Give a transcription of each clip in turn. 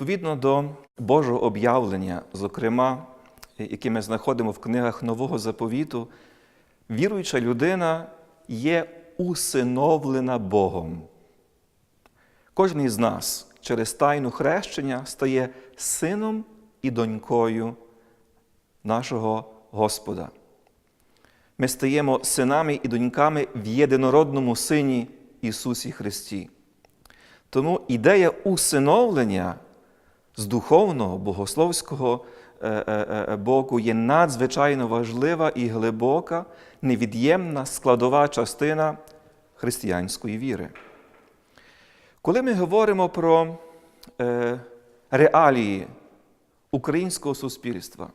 Відповідно до Божого об'явлення, зокрема, яке ми знаходимо в книгах Нового заповіту, віруюча людина є усиновлена Богом. Кожен із нас через тайну хрещення стає сином і донькою нашого Господа. Ми стаємо синами і доньками в єдинородному Сині Ісусі Христі. Тому ідея усиновлення з духовного, богословського е, е, е, боку є надзвичайно важлива і глибока, невід'ємна складова частина християнської віри. Коли ми говоримо про реалії українського суспільства,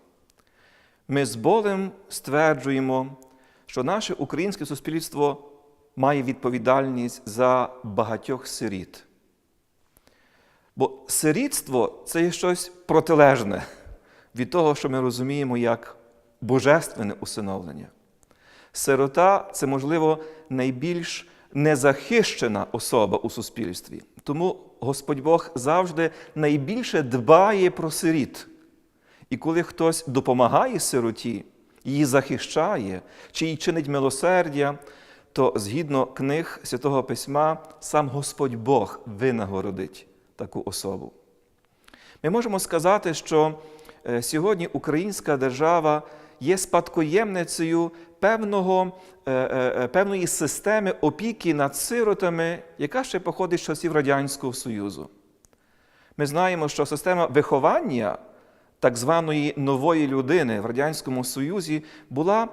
ми з болем стверджуємо, що наше українське суспільство має відповідальність за багатьох сиріт. Бо сирітство це є щось протилежне від того, що ми розуміємо як божественне усиновлення. Сирота це, можливо, найбільш незахищена особа у суспільстві. Тому Господь Бог завжди найбільше дбає про сиріт. І коли хтось допомагає сироті, її захищає, чи їй чинить милосердя, то згідно книг Святого Письма, сам Господь Бог винагородить таку особу. Ми можемо сказати, що е, сьогодні українська держава є спадкоємницею певного, е, е, певної системи опіки над сиротами, яка ще походить з часів Радянського Союзу. Ми знаємо, що система виховання так званої нової людини в Радянському Союзі була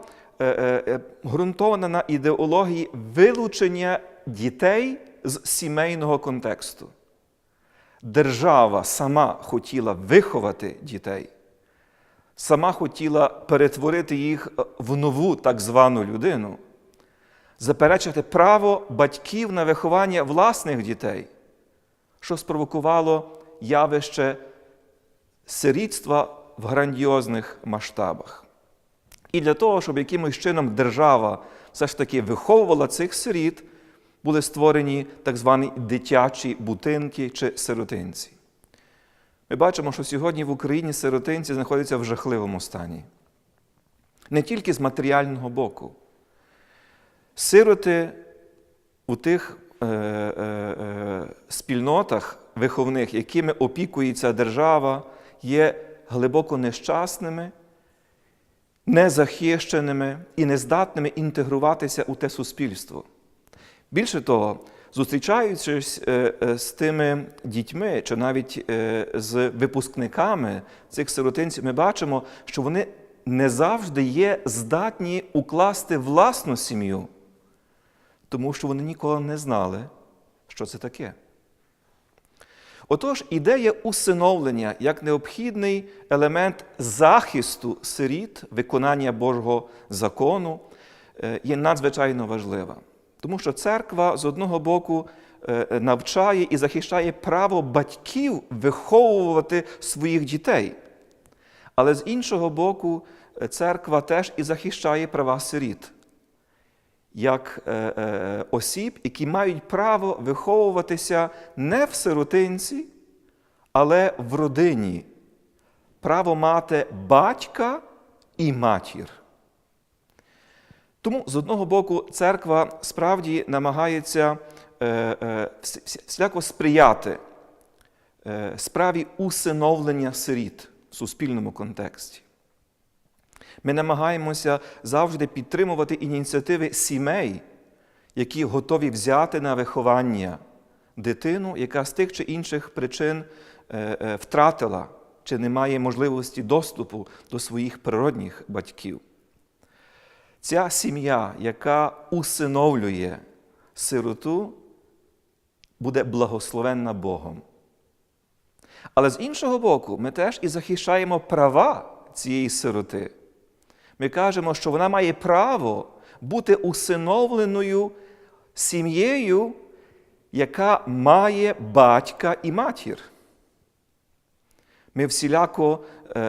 ґрунтована на ідеології вилучення дітей з сімейного контексту. Держава сама хотіла виховати дітей, сама хотіла перетворити їх в нову так звану людину, заперечити право батьків на виховання власних дітей, що спровокувало явище сирітства в грандіозних масштабах. І для того, щоб якимось чином держава все ж таки виховувала цих сиріт, були створені так звані дитячі будинки чи сиротинці. Ми бачимо, що сьогодні в Україні сиротинці знаходяться в жахливому стані. Не тільки з матеріального боку. Сироти у тих е, е, е, спільнотах виховних, якими опікується держава, є глибоко нещасними, незахищеними і нездатними інтегруватися у те суспільство. Більше того, зустрічаючись з тими дітьми, чи навіть з випускниками цих сиротинців, ми бачимо, що вони не завжди є здатні укласти власну сім'ю, тому що вони ніколи не знали, що це таке. Отож, ідея усиновлення як необхідний елемент захисту сиріт, виконання Божого закону є надзвичайно важлива. Тому що церква з одного боку навчає і захищає право батьків виховувати своїх дітей. Але з іншого боку, церква теж і захищає права сиріт, як осіб, які мають право виховуватися не в сиротинці, але в родині. Право мати батька і матір. Тому, з одного боку, церква справді намагається всіляко сприяти справі усиновлення сиріт в суспільному контексті. Ми намагаємося завжди підтримувати ініціативи сімей, які готові взяти на виховання дитину, яка з тих чи інших причин втратила чи не має можливості доступу до своїх природних батьків. Ця сім'я, яка усиновлює сироту, буде благословенна Богом. Але з іншого боку, ми теж і захищаємо права цієї сироти. Ми кажемо, що вона має право бути усиновленою сім'єю, яка має батька і матір. Ми всіляко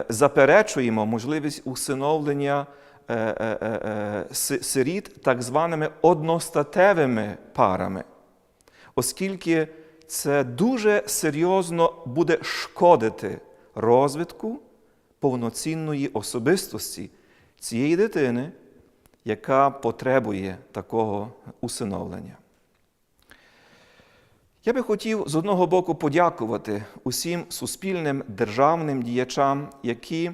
заперечуємо можливість усиновлення сиріт так званими одностатевими парами, оскільки це дуже серйозно буде шкодити розвитку повноцінної особистості цієї дитини, яка потребує такого усиновлення. Я би хотів з одного боку подякувати усім суспільним державним діячам, які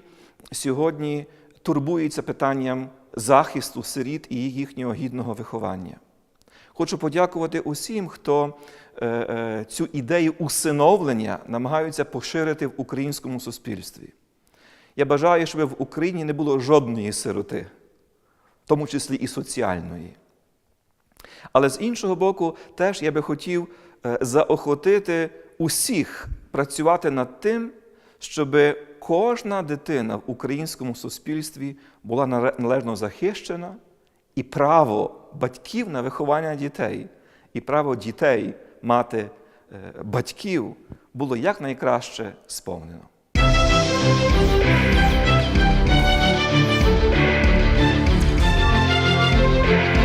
сьогодні турбуються питанням захисту сиріт і їхнього гідного виховання. Хочу подякувати усім, хто е, е, цю ідею усиновлення намагаються поширити в українському суспільстві. Я бажаю, щоб в Україні не було жодної сироти, в тому числі і соціальної. Але з іншого боку, теж я би хотів е, заохотити усіх працювати над тим, щоб кожна дитина в українському суспільстві була належно захищена, і право батьків на виховання дітей, і право дітей мати е, батьків було якнайкраще сповнено. Музика